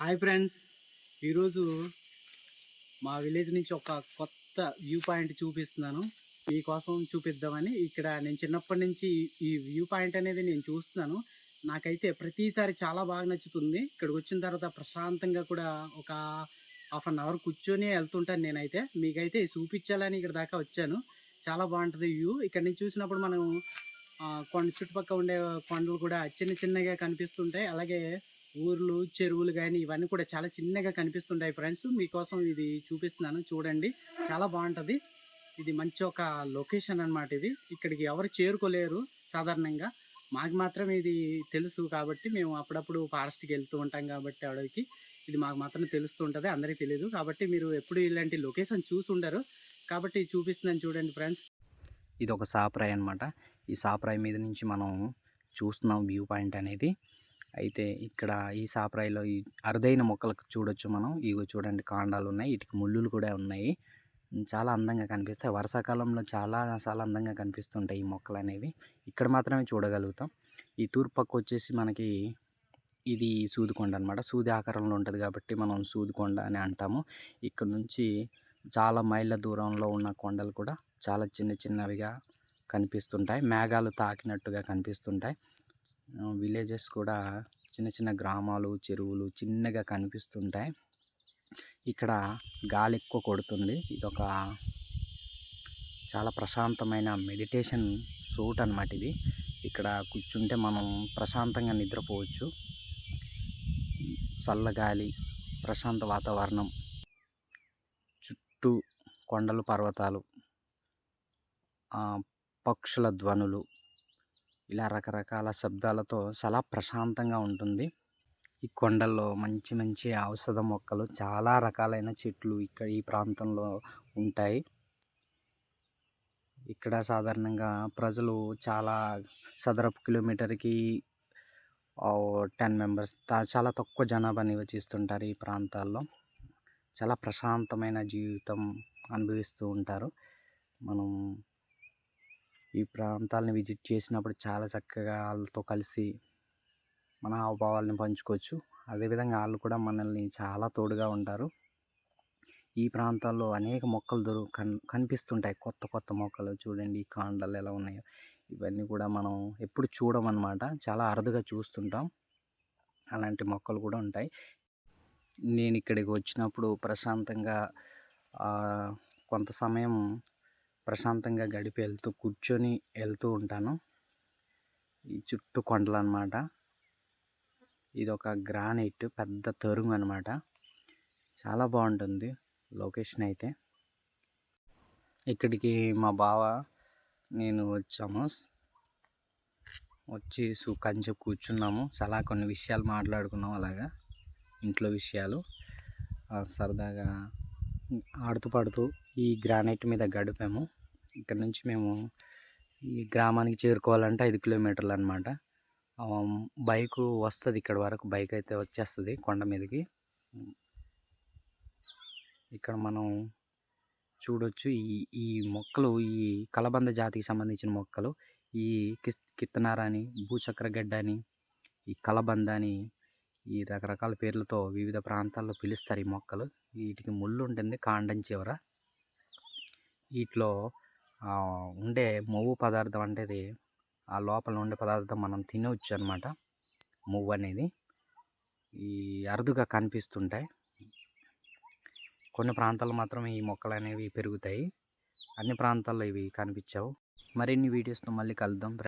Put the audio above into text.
Hi friends ఈరోజు మా village నుంచి ఒక కొత్త వ్యూ పాయింట్ చూపిస్తున్నాను. మీకోసం చూపిద్దామని ఇక్కడ నేను చిన్నప్పటి నుంచి ఈ వ్యూ పాయింట్ అనేది నేను చూస్తున్నాను. నాకైతే ప్రతిసారి చాలా బాగా నచ్చుతుంది. ఇక్కడికి వచ్చిన తర్వాత ప్రశాంతంగా కూడా ఒక హాఫ్ అన్ అవర్ కూర్చొని వెళ్తుంటాను నేనైతే. మీకైతే చూపించాలని ఇక్కడ దాకా వచ్చాను. చాలా బాగుంటుంది వ్యూ ఇక్కడ నుంచి చూసినప్పుడు మనం కొండ చుట్టుపక్కల ఉండే కొండలు కూడా చిన్న చిన్నగా కనిపిస్తుంటాయి. అలాగే ఊర్లు చెరువులు కానీ ఇవన్నీ కూడా చాలా చిన్నగా కనిపిస్తుంటాయి ఫ్రెండ్స్. మీకోసం ఇది చూపిస్తున్నాను. చూడండి. చాలా బాగుంటుంది. ఇది మంచి ఒక లొకేషన్ అనమాట ఇది. ఇక్కడికి ఎవరు చేరుకోలేరు సాధారణంగా. మాకు మాత్రం ఇది తెలుసు కాబట్టి మేము అప్పుడప్పుడు ఫారెస్ట్కి వెళ్తూ ఉంటాం కాబట్టి అడవికి. ఇది మాకు మాత్రం తెలుస్తూ ఉంటుంది. అందరికీ తెలియదు కాబట్టి మీరు ఎప్పుడు ఇలాంటి లొకేషన్ చూసి ఉండరు. కాబట్టి చూపిస్తున్నాను చూడండి ఫ్రెండ్స్. ఇది ఒక సాప్రాయ్ అనమాట ఈ సాప్రాయ్ మీద నుంచి మనం చూస్తున్నాం వ్యూ పాయింట్ అనేది. అయితే ఇక్కడ ఈ సాపరాయిలో ఈ అరుదైన మొక్కలకు చూడొచ్చు మనం. ఇగో చూడండి కాండాలు ఉన్నాయి. వీటికి ముళ్ళులు కూడా ఉన్నాయి. చాలా అందంగా కనిపిస్తాయి. వర్షాకాలంలో చాలా చాలా అందంగా కనిపిస్తుంటాయి ఈ మొక్కలు అనేవి ఇక్కడ మాత్రమే చూడగలుగుతాం. ఈ తూర్పు పక్క వచ్చేసి మనకి ఇది సూదికొండ అనమాట సూది ఆకారంలో ఉంటుంది కాబట్టి మనం సూదికొండ అని అంటాము. ఇక్కడ నుంచి చాలా మైళ్ళ దూరంలో ఉన్న కొండలు కూడా చాలా చిన్న చిన్నవిగా కనిపిస్తుంటాయి. మేఘాలు తాకినట్టుగా కనిపిస్తుంటాయి. విలేజెస్ కూడా చిన్న చిన్న గ్రామాలు చెరువులు చిన్నగా కనిపిస్తుంటాయి. ఇక్కడ గాలి ఎక్కువ కొడుతుంది. ఇదొక చాలా ప్రశాంతమైన మెడిటేషన్ సూట్ అన్నమాట ఇది. ఇక్కడ కూర్చుంటే మనం ప్రశాంతంగా నిద్రపోవచ్చు. చల్లగాలి ప్రశాంత వాతావరణం చుట్టూ కొండలు పర్వతాలు పక్షుల ధ్వనులు ఇలా రకరకాల శబ్దాలతో చాలా ప్రశాంతంగా ఉంటుంది. ఈ కొండల్లో మంచి మంచి ఔషధ మొక్కలు చాలా రకాలైన చెట్లు ఇక్కడ ఈ ప్రాంతంలో ఉంటాయి. ఇక్కడ సాధారణంగా ప్రజలు చాలా చదరపు కిలోమీటర్కి టెన్ మెంబర్స్ చాలా తక్కువ జనాభా నివసిస్తుంటారు ఈ ప్రాంతాల్లో. చాలా ప్రశాంతమైన జీవితం అనుభవిస్తూ ఉంటారు. మనం ఈ ప్రాంతాలను విజిట్ చేసినప్పుడు చాలా చక్కగా వాళ్ళతో కలిసి మన హావభావాలను పంచుకోవచ్చు. అదేవిధంగా వాళ్ళు కూడా మనల్ని చాలా తోడుగా ఉంటారు. ఈ ప్రాంతాల్లో అనేక మొక్కలు దొరు కన్ కనిపిస్తుంటాయి. కొత్త కొత్త మొక్కలు చూడండి కాండలు ఎలా ఉన్నాయో. ఇవన్నీ కూడా మనం ఎప్పుడు చూడమన్నమాట. చాలా అరుదుగా చూస్తుంటాం. అలాంటి మొక్కలు కూడా ఉంటాయి. నేను ఇక్కడికి వచ్చినప్పుడు ప్రశాంతంగా కొంత సమయం ప్రశాంతంగా గడిపి వెళ్తూ కూర్చొని వెళ్తూ ఉంటాను. ఈ చుట్టూ కొండలు అనమాట ఇది ఒక గ్రానైట్ పెద్ద తరుగు అనమాట చాలా బాగుంటుంది లొకేషన్ అయితే. ఇక్కడికి మా బావ నేను వచ్చాము. వచ్చి సుఖంచి కంచె కూర్చున్నాము. చాలా కొన్ని విషయాలు మాట్లాడుకున్నాం అలాగా. ఇంట్లో విషయాలు. సరదాగా ఆడుతూ పాడుతూ ఈ గ్రానైట్ మీద గడిపాము. ఇక్కడ నుంచి మేము ఈ గ్రామానికి చేరుకోవాలంటే ఐదు కిలోమీటర్లు అనమాట బైకు వస్తుంది ఇక్కడ వరకు బైక్ అయితే వచ్చేస్తుంది కొండ మీదకి. ఇక్కడ మనం చూడొచ్చు ఈ ఈ మొక్కలు ఈ కలబంద జాతికి సంబంధించిన మొక్కలు ఈ కిస్ కిత్తనార అని భూచక్ర గడ్డ అని ఈ కలబంద అని ఈ రకరకాల పేర్లతో వివిధ ప్రాంతాల్లో పిలుస్తారు ఈ మొక్కలు. వీటికి ముళ్ళు ఉంటుంది కాండం చివర. వీటిలో ఉండే మొవ్వు పదార్థం అంటే ఇది ఆ లోపల ఉండే పదార్థం మనం తినవచ్చు అనమాట మువ్వు అనేది ఈ అరుదుగా కనిపిస్తుంటాయి. కొన్ని ప్రాంతాల్లో మాత్రం ఈ మొక్కలు అనేవి పెరుగుతాయి. అన్ని ప్రాంతాల్లో ఇవి కనిపించవు. మరిన్ని వీడియోస్తో మళ్ళీ కలుద్దాం.